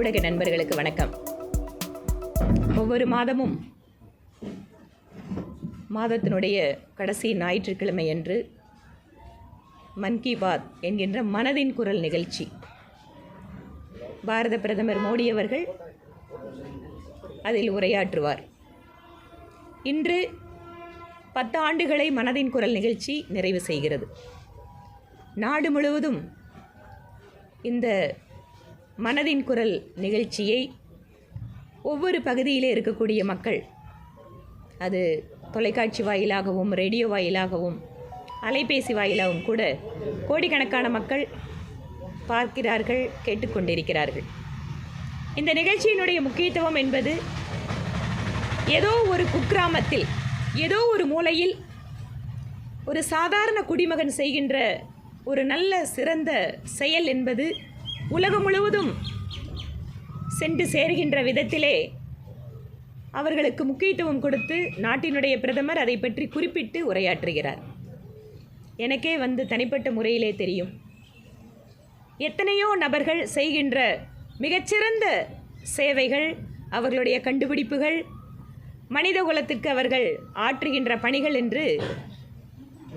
ஊடக நண்பர்களுக்கு வணக்கம். ஒவ்வொரு மாதமும் மாதத்தினுடைய கடைசி ஞாயிற்றுக்கிழமை அன்று மன் கி பாத் என்கின்ற மனதின் குரல் நிகழ்ச்சி. பாரத பிரதமர் மோடி அவர்கள் அதில் உரையாற்றுவார். இன்று பத்து ஆண்டுகளை மனதின் குரல் நிகழ்ச்சி நிறைவு செய்கிறது. நாடு முழுவதும் இந்த மனதின் குரல் நிகழ்ச்சியை ஒவ்வொரு பகுதியிலே இருக்கக்கூடிய மக்கள் அது தொலைக்காட்சி வாயிலாகவும் ரேடியோ வாயிலாகவும் அலைபேசி வாயிலாகவும் கூட கோடிக்கணக்கான மக்கள் பார்க்கிறார்கள் கேட்டுக்கொண்டிருக்கிறார்கள். இந்த நிகழ்ச்சியினுடைய முக்கியத்துவம் என்பது ஏதோ ஒரு குக்கிராமத்தில் ஏதோ ஒரு மூலையில் ஒரு சாதாரண குடிமகன் செய்கின்ற ஒரு நல்ல சிறந்த செயல் என்பது உலகம் முழுவதும் சென்று சேர்கின்ற விதத்திலே அவர்களுக்கு முக்கியத்துவம் கொடுத்து நாட்டினுடைய பிரதமர் அதை பற்றி குறிப்பிட்டு உரையாற்றுகிறார். எனக்கே வந்து தனிப்பட்ட முறையிலே தெரியும். எத்தனையோ நபர்கள் செய்கின்ற மிகச்சிறந்த சேவைகள் அவர்களுடைய கண்டுபிடிப்புகள் மனித குலத்திற்கு அவர்கள் ஆற்றுகின்ற பணிகள் என்று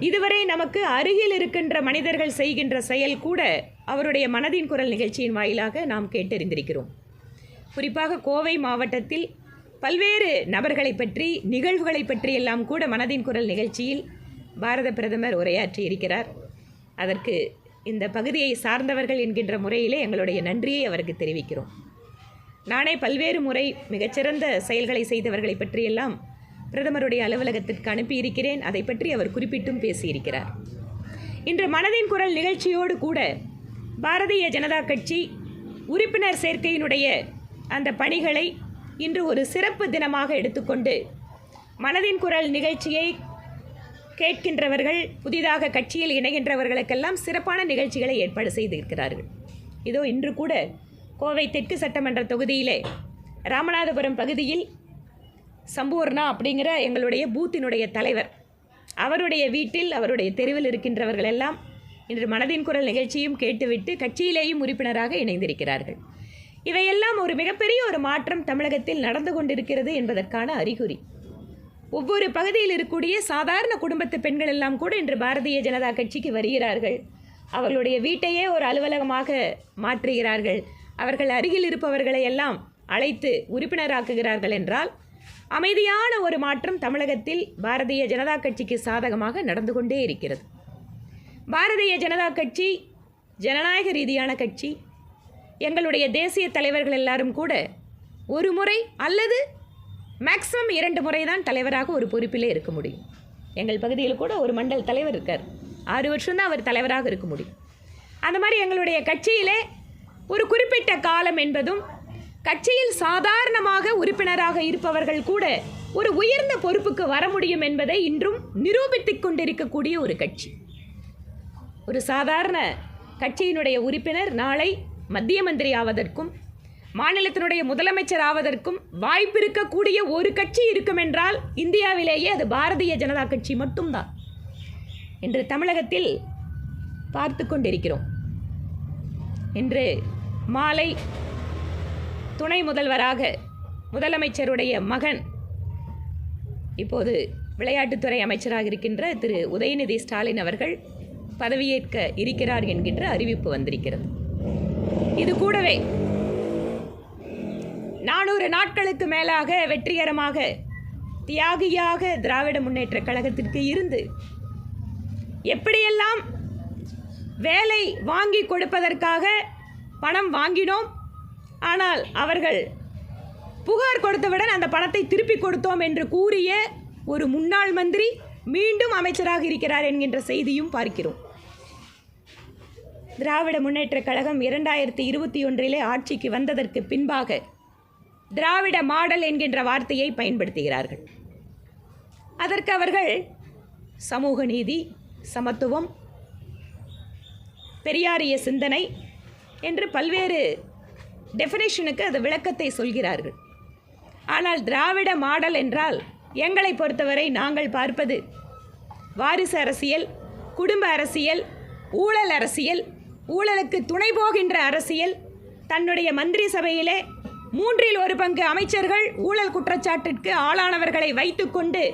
இதுவரை நமக்கு அருகில் இருக்கின்ற மனிதர்கள் செய்கின்ற செயல் கூட அவருடைய மனதின் குரல் நிகழ்ச்சியின் வாயிலாக நாம் கேட்டறிந்திருக்கிறோம். குறிப்பாக கோவை மாவட்டத்தில் பல்வேறு நபர்களை பற்றி நிகழ்வுகளை பற்றியெல்லாம் கூட மனதின் குரல் நிகழ்ச்சியில் பாரத பிரதமர் உரையாற்றி இருக்கிறார் அதற்கு இந்த பகுதியை சார்ந்தவர்கள் என்கின்ற முறையிலே எங்களுடைய நன்றியை அவருக்கு தெரிவிக்கிறோம். நானே பல்வேறு முறை மிகச்சிறந்த செயல்களை செய்தவர்களை பற்றியெல்லாம் பிரதமருடைய அலுவலகத்திற்கு அனுப்பியிருக்கிறேன். அதை பற்றி அவர் குறிப்பிட்டும் பேசியிருக்கிறார். இன்று மனதின் குரல் நிகழ்ச்சியோடு கூட பாரதிய ஜனதா கட்சி உறுப்பினர் சேர்க்கையினுடைய அந்த பணிகளை இன்று ஒரு சிறப்பு தினமாக எடுத்துக்கொண்டு மனதின் குரல் நிகழ்ச்சியை கேட்கின்றவர்கள் புதிதாக கட்சியில் இணைகின்றவர்களுக்கெல்லாம் சிறப்பான நிகழ்ச்சிகளை ஏற்பாடு செய்திருக்கிறார்கள். இதோ இன்று கூட கோவை தெற்கு சட்டமன்ற தொகுதியிலே ராமநாதபுரம் பகுதியில் சம்பூர்ணா அப்படிங்கிற எங்களுடைய பூத்தினுடைய தலைவர் அவருடைய வீட்டில் அவருடைய தெருவில் இருக்கின்றவர்கள் எல்லாம் இன்று மனதின் குரல் நிகழ்ச்சியும் கேட்டுவிட்டு கட்சியிலேயும் உறுப்பினராக இணைந்திருக்கிறார்கள். இவையெல்லாம் ஒரு மிகப்பெரிய ஒரு மாற்றம் தமிழகத்தில் நடந்து கொண்டிருக்கிறது என்பதற்கான அறிகுறி. ஒவ்வொரு பகுதியில் இருக்கக்கூடிய சாதாரண குடும்பத்து பெண்கள் எல்லாம் கூட இன்று பாரதிய ஜனதா கட்சிக்கு வருகிறார்கள். அவர்களுடைய வீட்டையே ஒரு அலுவலகமாக மாற்றுகிறார்கள். அவர்கள் அருகில் இருப்பவர்களை எல்லாம் அழைத்து உறுப்பினராக்குகிறார்கள் என்றால் அமைதியான ஒரு மாற்றம் தமிழகத்தில் பாரதிய ஜனதா கட்சிக்கு சாதகமாக நடந்து கொண்டே இருக்கிறது. பாரதிய ஜனதா கட்சி ஜனநாயக ரீதியான கட்சி எங்களுடைய தேசிய தலைவர்கள் எல்லாரும் கூட ஒரு முறை அல்லது மேக்ஸிமம் இரண்டு முறை தான் தலைவராக ஒரு பொறுப்பிலே இருக்க முடியும். எங்கள் பகுதியில் கூட ஒரு மண்டல் தலைவர் இருக்கார். ஆறு வருஷம்தான் அவர் தலைவராக இருக்க முடியும். அந்த மாதிரி எங்களுடைய கட்சியிலே ஒரு குறிப்பிட்ட காலம் என்பதும் கட்சியில் சாதாரணமாக உறுப்பினராக இருப்பவர்கள் கூட ஒரு உயர்ந்த பொறுப்புக்கு வர முடியும் என்பதை இன்றும் நிரூபித்துக் கொண்டிருக்கக்கூடிய ஒரு கட்சி. ஒரு சாதாரண கட்சியினுடைய உறுப்பினர் நாளை மத்திய மந்திரி ஆவதற்கும் மாநிலத்தினுடைய முதலமைச்சர் ஆவதற்கும் வாய்ப்பு இருக்கக்கூடிய ஒரு கட்சி இருக்குமென்றால் இந்தியாவிலேயே அது பாரதிய ஜனதா கட்சி மட்டும்தான் என்று தமிழகத்தில் பார்த்து கொண்டிருக்கிறோம். இன்று மாலை துணை முதல்வராக முதலமைச்சருடைய மகன் இப்போது விளையாட்டுத்துறை அமைச்சராக இருக்கின்ற திரு உதயநிதி ஸ்டாலின் அவர்கள் பதவியேற்க இருக்கிறார் என்கின்ற அறிவிப்பு வந்திருக்கிறது. இது கூடவே நானூறு நாட்களுக்கு மேலாக வெற்றிகரமாக தியாகியாக திராவிட முன்னேற்ற கழகத்திற்கு இருந்து எப்படியெல்லாம் வேலை வாங்கி கொடுப்பதற்காக பணம் வாங்கினோம் ஆனால் அவர்கள் புகார் கொடுத்தவுடன் அந்த பணத்தை திருப்பி கொடுத்தோம் என்று கூறிய ஒரு முன்னாள் மந்திரி மீண்டும் அமைச்சராக இருக்கிறார் என்கின்ற செய்தியும் பார்க்கிறோம். திராவிட முன்னேற்றக் கழகம் இரண்டாயிரத்தி இருபத்தி ஒன்றிலே ஆட்சிக்கு வந்ததற்கு பின்பாக திராவிட மாடல் என்கின்ற வார்த்தையை பயன்படுத்துகிறார்கள். அதற்கு அவர்கள் சமூக நீதி சமத்துவம் பெரியாரிய சிந்தனை என்று பல்வேறு டெஃபினேஷனுக்கு அது விளக்கத்தை சொல்கிறார்கள். ஆனால் திராவிட மாடல் என்றால் எங்களை பொறுத்தவரை நாங்கள் பார்ப்பது வாரிசு அரசியல் குடும்ப அரசியல் ஊழல் அரசியல் ஊழலுக்கு துணை போகின்ற அரசியல் தன்னுடைய மந்திரி சபையிலே மூன்றில் ஒரு பங்கு அமைச்சர்கள் ஊழல் குற்றச்சாட்டிற்கு ஆளானவர்களை வைத்துக்கொண்டு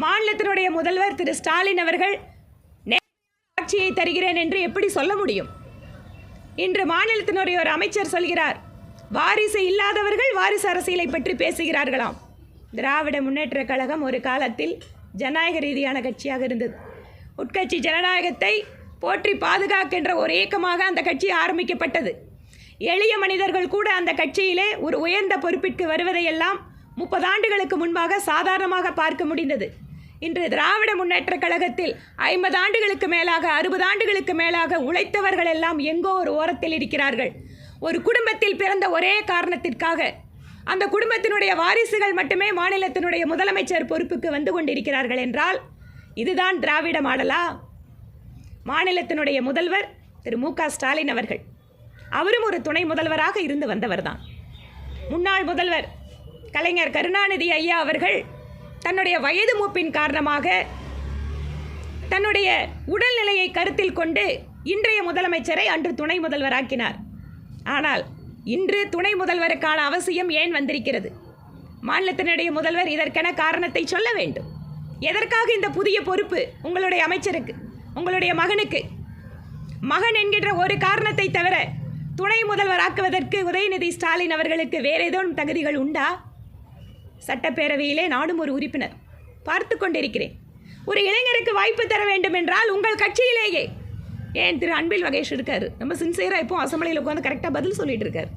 மாநிலத்தினுடைய முதல்வர் திரு. ஸ்டாலின் அவர்கள் நே- ஆட்சியை தருகிறேன் என்று எப்படி சொல்ல முடியும்? இன்று மாநிலத்தினுடைய ஒரு அமைச்சர் சொல்கிறார் வாரிசு இல்லாதவர்கள் வாரிசு அரசியலை பற்றி பேசுகிறார்களாம். திராவிட முன்னேற்றக் கழகம் ஒரு காலத்தில் ஜனநாயக ரீதியான கட்சியாக இருந்தது. உட்கட்சி ஜனநாயகத்தை போற்றி பாதுகாக்கின்ற ஒரு இயக்கமாக அந்த கட்சி ஆரம்பிக்கப்பட்டது. எளிய மனிதர்கள் கூட அந்த கட்சியிலே ஒரு உயர்ந்த பொறுப்பிற்கு வருவதையெல்லாம் முப்பது ஆண்டுகளுக்கு முன்பாக சாதாரணமாக பார்க்க முடிந்தது. இன்று திராவிட முன்னேற்றக் கழகத்தில் ஐம்பது ஆண்டுகளுக்கு மேலாக அறுபது ஆண்டுகளுக்கு மேலாக உழைத்தவர்கள் எல்லாம் எங்கோ ஒரு ஓரத்தில் இருக்கிறார்கள். ஒரு குடும்பத்தில் பிறந்த ஒரே காரணத்திற்காக அந்த குடும்பத்தினுடைய வாரிசுகள் மட்டுமே மாநிலத்தினுடைய முதலமைச்சர் பொறுப்புக்கு வந்து கொண்டிருக்கிறார்கள் என்றால் இதுதான் திராவிட மாடலா? மாநிலத்தினுடைய முதல்வர் திரு மு க ஸ்டாலின் அவர்கள். அவரும் ஒரு துணை முதல்வராக இருந்து வந்தவர்தான். முன்னாள் முதல்வர் கலைஞர் கருணாநிதி ஐயா அவர்கள் தன்னுடைய வயது மூப்பின் காரணமாக தன்னுடைய உடல்நிலையை கருத்தில் கொண்டு இன்றைய முதலமைச்சரை அன்று துணை முதல்வராக்கினார். ஆனால் இன்று துணை முதல்வருக்கான அவசியம் ஏன் வந்திருக்கிறது? மாநிலத்தினுடைய முதல்வர் இதற்கென காரணத்தை சொல்ல வேண்டும். எதற்காக இந்த புதிய பொறுப்பு உங்களுடைய அமைச்சருக்கு? உங்களுடைய மகனுக்கு. மகன் என்கின்ற ஒரு காரணத்தை தவிர துணை முதல்வராக்குவதற்கு உதயநிதி ஸ்டாலின் அவர்களுக்கு வேற ஏதோனும் தகுதிகள் உண்டா? சட்டப்பேரவையிலே நானும் ஒரு உறுப்பினர். பார்த்து கொண்டிருக்கிறேன். ஒரு இளைஞருக்கு வாய்ப்பு தர வேண்டும் என்றால் உங்கள் கட்சியிலேயே. ஏன் திரு அன்பில் வகேஷ் இருக்காரு? நம்ம சின்சியராக இப்போ அசம்பிளியில் உட்காந்து கரெக்டாக பதில் சொல்லிட்டு இருக்காரு.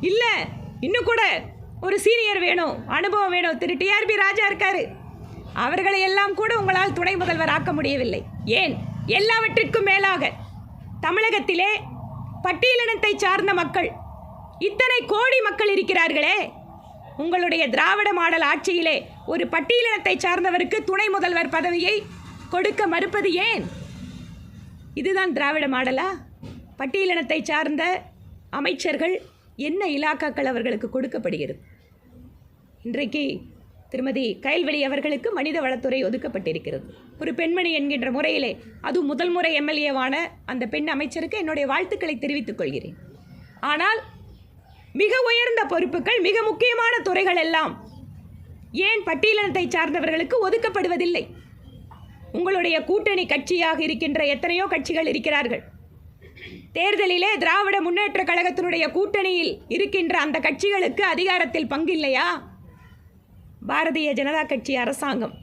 இல்லை இன்னும் கூட ஒரு சீனியர் வேணும் அனுபவம் வேணும். திரு டிஆர்பி ராஜா இருக்காரு. அவர்களை எல்லாம் கூட உங்களால் துணை முதல்வர் ஆக்க முடியவில்லை. ஏன்? எல்லாவற்றிற்கும் மேலாக தமிழகத்திலே பட்டியலினத்தை சார்ந்த மக்கள் இத்தனை கோடி மக்கள் இருக்கிறார்களே. உங்களுடைய திராவிட மாடல் ஆட்சியிலே ஒரு பட்டியலினத்தை சார்ந்தவருக்கு துணை முதல்வர் பதவியை கொடுக்க மறுப்பது ஏன்? இதுதான் திராவிட மாடலா? பட்டியலினத்தை சார்ந்த அமைச்சர்கள் என்ன இலாக்காக்கள் அவர்களுக்கு கொடுக்கப்படுகிறது? இன்றைக்கு திருமதி கயல்வெளி அவர்களுக்கு மனித வளத்துறை ஒதுக்கப்பட்டிருக்கிறது. ஒரு பெண்மணி என்கின்ற முறையிலே அது முதல் முறை எம்எல்ஏவான அந்த பெண் அமைச்சருக்கு என்னுடைய வாழ்த்துக்களை தெரிவித்துக் கொள்கிறேன். ஆனால் மிக உயர்ந்த பொறுப்புகள் மிக முக்கியமான துறைகள் எல்லாம் ஏன் பட்டியலினத்தை சார்ந்தவர்களுக்கு ஒதுக்கப்படுவதில்லை? உங்களுடைய கூட்டணி கட்சியாக இருக்கின்ற எத்தனையோ கட்சிகள் இருக்கிறார்கள். தேர்தலிலே திராவிட முன்னேற்ற கழகத்தினுடைய கூட்டணியில் இருக்கின்ற அந்த கட்சிகளுக்கு அதிகாரத்தில் பங்கில்லையா? பாரதிய ஜனதா கட்சி அரசாங்கம்.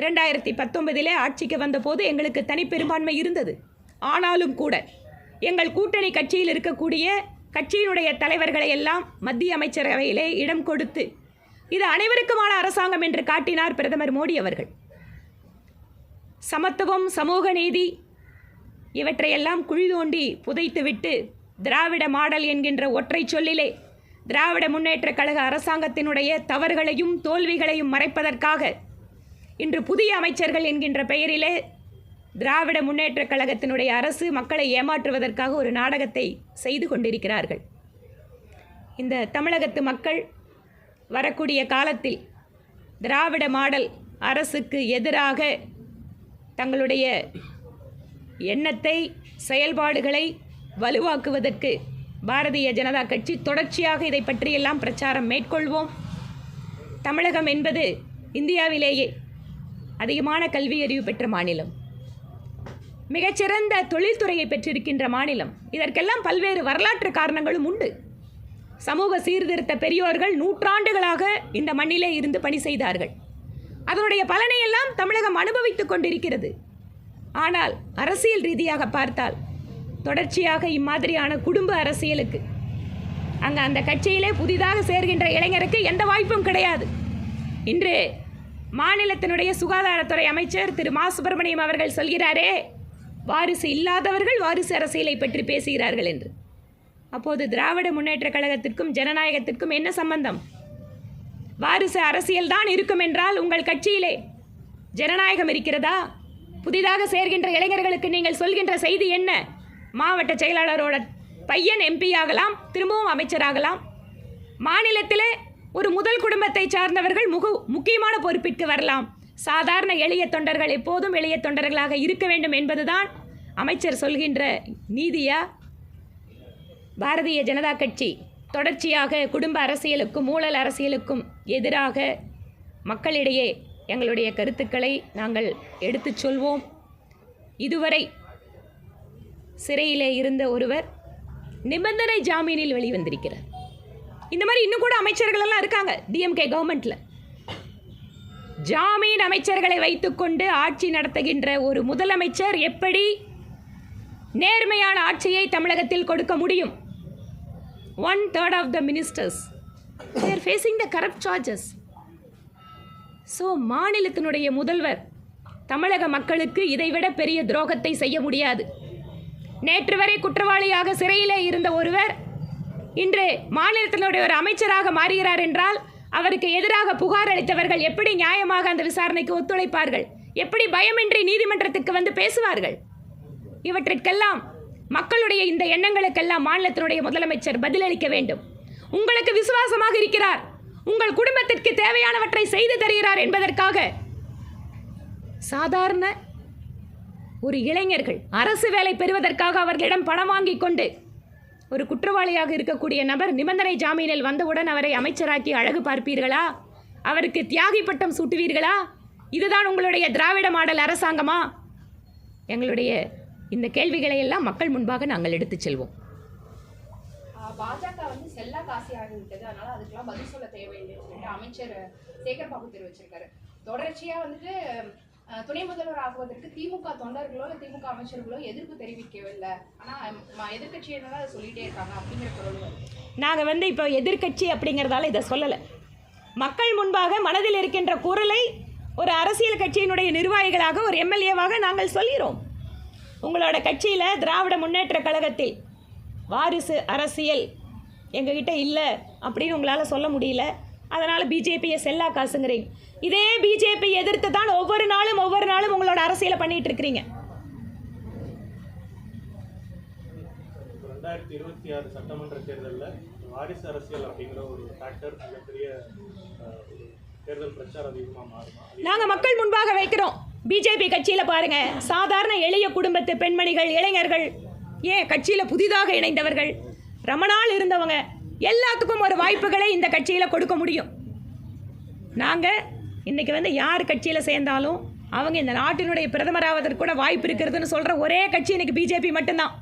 இரண்டாயிரத்தி பத்தொன்பதிலே ஆட்சிக்கு வந்தபோது எங்களுக்கு தனிப்பெரும்பான்மை இருந்தது. ஆனாலும் கூட எங்கள் கூட்டணி கட்சியில் இருக்கக்கூடிய கட்சியினுடைய தலைவர்களை எல்லாம் மத்திய அமைச்சரவையிலே இடம் கொடுத்து இது அனைவருக்குமான அரசாங்கம் என்று காட்டினார் பிரதமர் மோடி அவர்கள். சமத்துவம் சமூக நீதி இவற்றையெல்லாம் குழி தோண்டி புதைத்துவிட்டு திராவிட மாடல் என்கின்ற ஒற்றை சொல்லிலே திராவிட முன்னேற்றக் கழக அரசாங்கத்தினுடைய தவறுகளையும் தோல்விகளையும் மறைப்பதற்காக இன்று புதிய அமைச்சர்கள் என்கின்ற பெயரிலே திராவிட முன்னேற்றக் கழகத்தினுடைய அரசு மக்களை ஏமாற்றுவதற்காக ஒரு நாடகத்தை செய்து கொண்டிருக்கிறார்கள். இந்த தமிழகத்து மக்கள் வரக்கூடிய காலத்தில் திராவிட மாடல் அரசுக்கு எதிராக தங்களுடைய எண்ணத்தை செயல்பாடுகளை வலுவாக்குவதற்கு பாரதிய ஜனதா கட்சி தொடர்ச்சியாக இதை பற்றியெல்லாம் பிரச்சாரம் மேற்கொள்வோம். தமிழகம் என்பது இந்தியாவிலேயே அதிகமான கல்வியறிவு பெற்ற மாநிலம். மிகச்சிறந்த தொழில்துறையை பெற்றிருக்கின்ற மாநிலம். இதற்கெல்லாம் பல்வேறு வரலாற்று காரணங்களும் உண்டு. சமூக சீர்திருத்த பெரியோர்கள் நூற்றாண்டுகளாக இந்த மண்ணிலே இருந்து பணி செய்தார்கள். அதனுடைய பலனையெல்லாம் தமிழகம் அனுபவித்துக் கொண்டிருக்கிறது. ஆனால் அரசியல் ரீதியாக பார்த்தால் தொடர்ச்சியாக இம்மாதிரியான குடும்ப அரசியலுக்கு. அங்கே அந்த கட்சியிலே புதிதாக சேர்கின்ற இளைஞருக்கு எந்த வாய்ப்பும் கிடையாது. இன்று மாநிலத்தினுடைய சுகாதாரத்துறை அமைச்சர் திரு மா. சுப்பிரமணியம் அவர்கள் சொல்கிறாரே வாரிசு இல்லாதவர்கள் வாரிசு அரசியலை பற்றி பேசுகிறார்கள் என்று. அப்போது திராவிட முன்னேற்றக் கழகத்திற்கும் ஜனநாயகத்திற்கும் என்ன சம்பந்தம்? வாரிசு அரசியல் தான் இருக்கும் என்றால் உங்கள் கட்சியிலே ஜனநாயகம் இருக்கிறதா? புதிதாக சேர்கின்ற இளைஞர்களுக்கு நீங்கள் சொல்கின்ற செய்தி என்ன? மாவட்ட செயலாளரோட பையன் எம்பி ஆகலாம் திரும்பவும் அமைச்சராகலாம். மாநிலத்திலே ஒரு முதல் குடும்பத்தை சார்ந்தவர்கள் முக முக்கியமான பொறுப்பிற்கு வரலாம். சாதாரண எளிய தொண்டர்கள் எப்போதும் எளிய தொண்டர்களாக இருக்க வேண்டும் என்பதுதான் அமைச்சர் சொல்கின்ற நீதியா? பாரதிய ஜனதா கட்சி தொடர்ச்சியாக குடும்ப அரசியலுக்கும் ஊழல் அரசியலுக்கும் எதிராக மக்களிடையே எங்களுடைய கருத்துக்களை நாங்கள் எடுத்துச் சொல்வோம். இதுவரை சிறையிலே இருந்த ஒருவர் நிபந்தனை ஜாமீனில் வெளிவந்திருக்கிறார். இந்த மாதிரி இன்னும் கூட அமைச்சர்கள் எல்லாம் இருக்காங்க டிஎம்கே கவர்மெண்ட்ல ஜாமீன் அமைச்சர்களை வைத்துக்கொண்டு ஆட்சி நடத்துகின்ற ஒரு முதலமைச்சர் எப்படி நேர்மையான ஆட்சியை தமிழகத்தில் கொடுக்க முடியும்? One third of the ministers they're facing the corrupt charges so மாநிலத்தினுடைய முதல்வர் தமிழக மக்களுக்கு இதைவிட பெரிய துரோகத்தை செய்ய முடியாது. நேற்று வரை குற்றவாளியாக சிறையிலே இருந்த ஒருவர் இன்று மாநிலத்தினுடைய ஒரு அமைச்சராக மாறுகிறார் என்றால் அவருக்கு எதிராக புகார் அளித்தவர்கள் எப்படி நியாயமாக அந்த விசாரணைக்கு ஒத்துழைப்பார்கள்? எப்படி பயமின்றி நீதிமன்றத்துக்கு வந்து பேசுவார்கள்? இவற்றிற்கெல்லாம் மக்களுடைய இந்த எண்ணங்களுக்கெல்லாம் மாநிலத்தினுடைய முதலமைச்சர் பதிலளிக்க வேண்டும். உங்களுக்கு விசுவாசமாக இருக்கிறார். உங்கள் குடும்பத்திற்கு தேவையானவற்றை செய்து தருகிறார் என்பதற்காக சாதாரண ஒரு இளைஞர்கள் அரசு வேலை பெறுவதற்காக அவர்களிடம் பணம் வாங்கிக் கொண்டு ஒரு குற்றவாளியாக இருக்கக்கூடிய நபர் நிபந்தனை ஜாமீனில் வந்தவுடன் அவரை அமைச்சராக்கி அழகு பார்ப்பீர்களா? அவருக்கு தியாகி பட்டம் சூட்டுவீர்களா? இதுதான் உங்களுடைய திராவிட மாடல் அரசாங்கமா? எங்களுடைய இந்த கேள்விகளை எல்லாம் மக்கள் முன்பாக நாங்கள் எடுத்துச் செல்வோம். பாஜக வந்து செல்லா காசியாக இருக்குது அதனால அதுக்கெல்லாம் பதில் சொல்ல தேவையில்லைன்னு சொல்லிட்டு அமைச்சர் சேகர் பாபு தெரிவிச்சிருக்காரு. தொடர்ச்சியாக வந்துட்டு துணை முதல்வர் ஆகுவதற்கு திமுக தொண்டர்களோ இல்லை திமுக அமைச்சர்களோ எதிர்ப்பு தெரிவிக்கவில்லை. ஆனா ம- அதை சொல்லிட்டே இருக்காங்க அப்படிங்கிற குரல் நாங்கள் வந்து இப்போ எதிர்கட்சி அப்படிங்கிறதால இதை சொல்லலை. மக்கள் முன்பாக மனதில் இருக்கின்ற குரலை ஒரு அரசியல் கட்சியினுடைய நிர்வாகிகளாக ஒரு எம்எல்ஏவாக நாங்கள் சொல்கிறோம் உங்களோட கட்சியில் திராவிட முன்னேற்ற கழகத்தில் வாரிசு அரசியல் எங்ககிட்ட இல்லை அப்படின்னு உங்களால் சொல்ல முடியல. அதனால் பிஜேபியை செல்லா காசுங்கிறீங்க இதே பிஜேபி எதிர்த்து தான் ஒவ்வொரு நாளும் ஒவ்வொரு நாளும் உங்களோட அரசியலை பண்ணிட்டு இருக்கிறீங்க. ரெண்டாயிரத்தி இருபத்தி ஆறு சட்டமன்ற தேர்தலில் வாரிசு அரசியல் அப்படிங்கிற ஒரு ஃபேக்டர் மிகப்பெரிய தேர்தல் பிரச்சாரம் அதிகமாக மாறுமா? நாங்கள் மக்கள் முன்பாக வைக்கிறோம். பிஜேபி கட்சியில் பாருங்க. சாதாரண எளிய குடும்பத்து பெண்மணிகள் இளைஞர்கள் ஏன் கட்சியில் புதிதாக இணைந்தவர்கள்? ரொம்ப நாள் இருந்தவங்க. எல்லாத்துக்கும் ஒரு வாய்ப்புகளை இந்த கட்சியில் கொடுக்க முடியும். நாங்கள் இன்னைக்கு வந்து யார் கட்சியில் சேர்ந்தாலும் அவங்க இந்த நாட்டினுடைய பிரதமராவதற்கு கூட வாய்ப்பு இருக்கிறதுன்னு சொல்கிற ஒரே கட்சி இன்றைக்கி பிஜேபி மட்டும்தான்.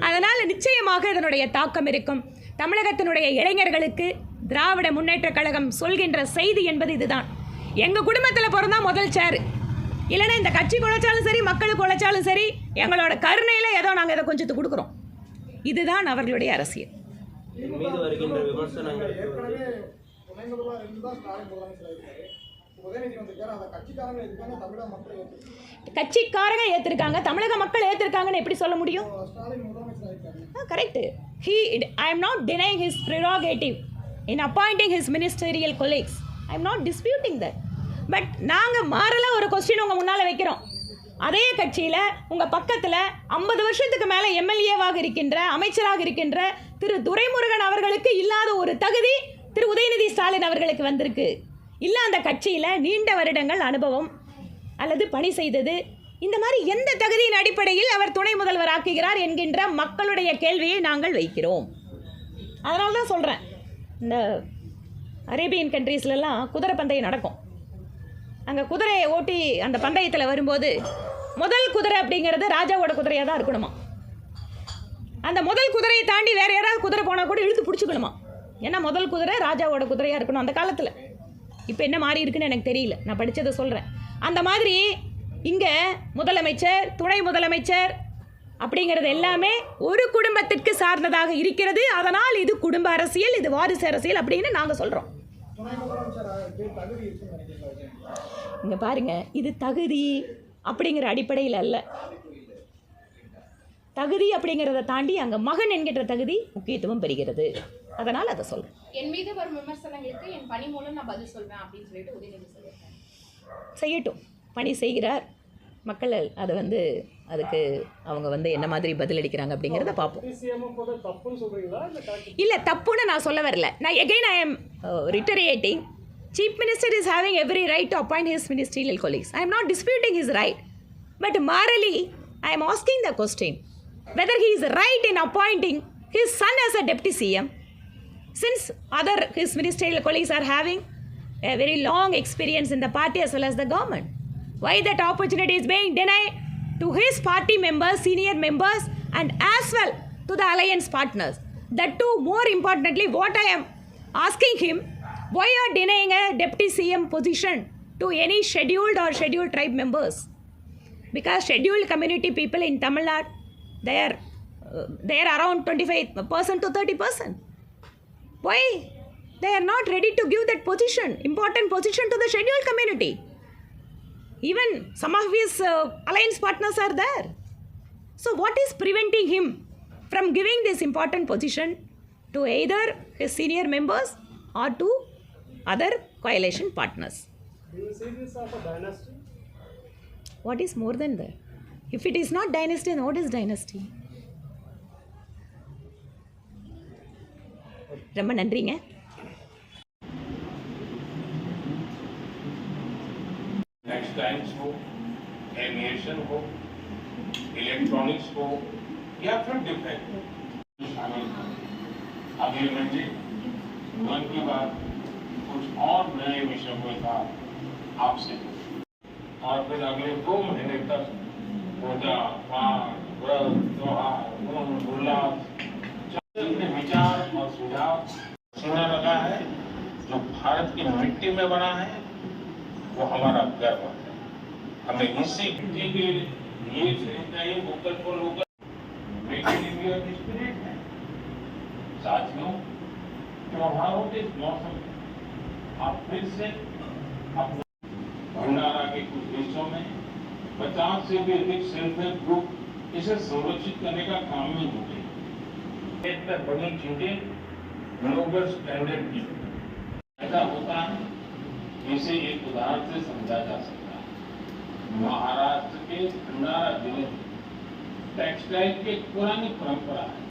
அதனால் நிச்சயமாக இதனுடைய தாக்கம் இருக்கும். தமிழகத்தினுடைய இளைஞர்களுக்கு திராவிட முன்னேற்றக் கழகம் சொல்கின்ற செய்தி என்பது இதுதான். எங்கள் குடும்பத்தில் பிறந்தா முதல் சேரு இல்லைன்னா இந்த கட்சி குழைச்சாலும் சரி மக்களுக்கு உழைச்சாலும் சரி எங்களோட கருணையில் ஏதோ நாங்கள் இதை கொஞ்சத்து கொடுக்குறோம். இதுதான் அவர்களுடைய அரசியல். என் மீது வருகின்ற விமர்சனங்களுக்கு ஏற்கனவே துணை முதல்வர் இருந்து தான் ஸ்டாலின் முதலமைச்சர் இருக்காரு உதயநிதி வந்திருக்காரு அந்த கட்சிக்காரங்க ஏற்றிருக்காங்க தமிழக மக்கள் ஏற்றிருக்காங்கன்னு எப்படி சொல்ல முடியும்? Correct he I am not denying his prerogative in appointing his ministerial colleagues. I am not disputing that. But நாங்கள் மாறல ஒரு கொஸ்டின் உங்கள் முன்னால் வைக்கிறோம். அதே கட்சியில் உங்கள் பக்கத்தில் ஐம்பது வருஷத்துக்கு மேலே எம்எல்ஏவாக இருக்கின்ற அமைச்சராக இருக்கின்ற திரு துரைமுருகன் அவர்களுக்கு இல்லாத ஒரு தகுதி திரு உதயநிதி ஸ்டாலின் அவர்களுக்கு வந்திருக்கு. இல்லை அந்த கட்சியில் நீண்ட வருடங்கள் அனுபவம் அல்லது பணி செய்தது. இந்த மாதிரி எந்த தகுதியின் அடிப்படையில் அவர் துணை முதல்வர் ஆக்குகிறார் என்கின்ற மக்களுடைய கேள்வியை நாங்கள் வைக்கிறோம். அதனால தான் சொல்கிறேன் இந்த அரேபியன் கண்ட்ரீஸ்லலாம் குதிரை பந்தயம் நடக்கும். அங்கே குதிரையை ஓட்டி அந்த பந்தயத்தில் வரும்போது முதல் குதிரை அப்படிங்கிறது ராஜாவோட குதிரையாக தான் இருக்கணுமா? அந்த முதல் குதிரையை தாண்டி வேற யாராவது குதிரை போனால் கூட இழுத்து பிடிச்சிக்கணுமா? ஏன்னா முதல் குதிரை ராஜாவோட குதிரையாக இருக்கணும் அந்த காலத்தில். இப்போ என்ன மாறி இருக்குன்னு எனக்கு தெரியல. நான் படித்ததை சொல்கிறேன் அந்த மாதிரி இங்கே முதலமைச்சர் துணை முதலமைச்சர் அப்படிங்கிறது எல்லாமே ஒரு குடும்பத்திற்கு சார்ந்ததாக இருக்கிறது. அதனால் இது குடும்ப அரசியல் இது வாரிசு அரசியல் அப்படின்னு நாங்கள் சொல்கிறோம் இங்கே பாருங்க இது தகுதி அப்படிங்கிற அடிப்படையில் அல்ல. தகுதி அப்படிங்கிறத தாண்டி அங்கே மகன் என்கின்ற தகுதி முக்கியத்துவம் பெறுகிறது. அதனால் அதை சொல்கிறேன் என் மீது வரும் விமர்சனங்களுக்கு என் பணி மூலம் நான் பதில் சொல்வேன் அப்படின்னு சொல்லிட்டு உதயநிதி செய்யட்டும். பணி செய்கிறார். மக்கள் அதை வந்து அதுக்கு அவங்க வந்து என்ன மாதிரி பதிலளிக்கிறாங்க அப்படிங்கிறத பார்ப்போம். இல்லை தப்புன்னு நான் சொல்ல வரல. நான் again I am reiterating chief minister is having every right to appoint his ministerial colleagues I am not disputing his right but morally I am asking the question whether he is right in appointing his son as a deputy CM, since other his ministerial colleagues are having a very long experience in the party as well as the government. Why that opportunity is being denied to his party members, senior members, and as well to the alliance partners. That too, more importantly, what I am asking him, why are denying a deputy CM position to any scheduled or scheduled tribe members? Because scheduled community people in Tamil Nadu they are, uh, they are around 25% to 30%. Why? They are not ready to give that position, important position to the scheduled community. Even some of his uh, alliance partners are there. So, what is preventing him from giving this important position to either his senior members or to other coalition partners? Do you see this as a dynasty? What is more than that? If it is not dynasty, then what is dynasty? ரொம்ப நன்றிங்க textiles हो aviation हो electronics हो या फिर defence शामिल हो अगले महीने मन की बात कुछ और नए विषयों के साथ आपसे और फिर अगले दो महीने तक पूजा लगा है जो भारत की मिट्टी में बना है वो हमारा गर्व है हमें इसी मिट्टी के लिए चाहिए वोकल फॉर लोकल साथियों त्योहारों के मौसम आप फिर से भंडारा के कुछ हिस्सों में पचास से भी अधिक सेल्फ हेल्प ग्रुप इसे संरक्षित करने का काम में होते हैं। बनी चीज़ें ग्लोबल स्टैंडर्ड की। ऐसा होता है, इसे एक उदाहरण से समझा जा सकता है। महाराष्ट्र के भंडारा ज़िले में टेक्सटाइल की पुरानी परंपरा है।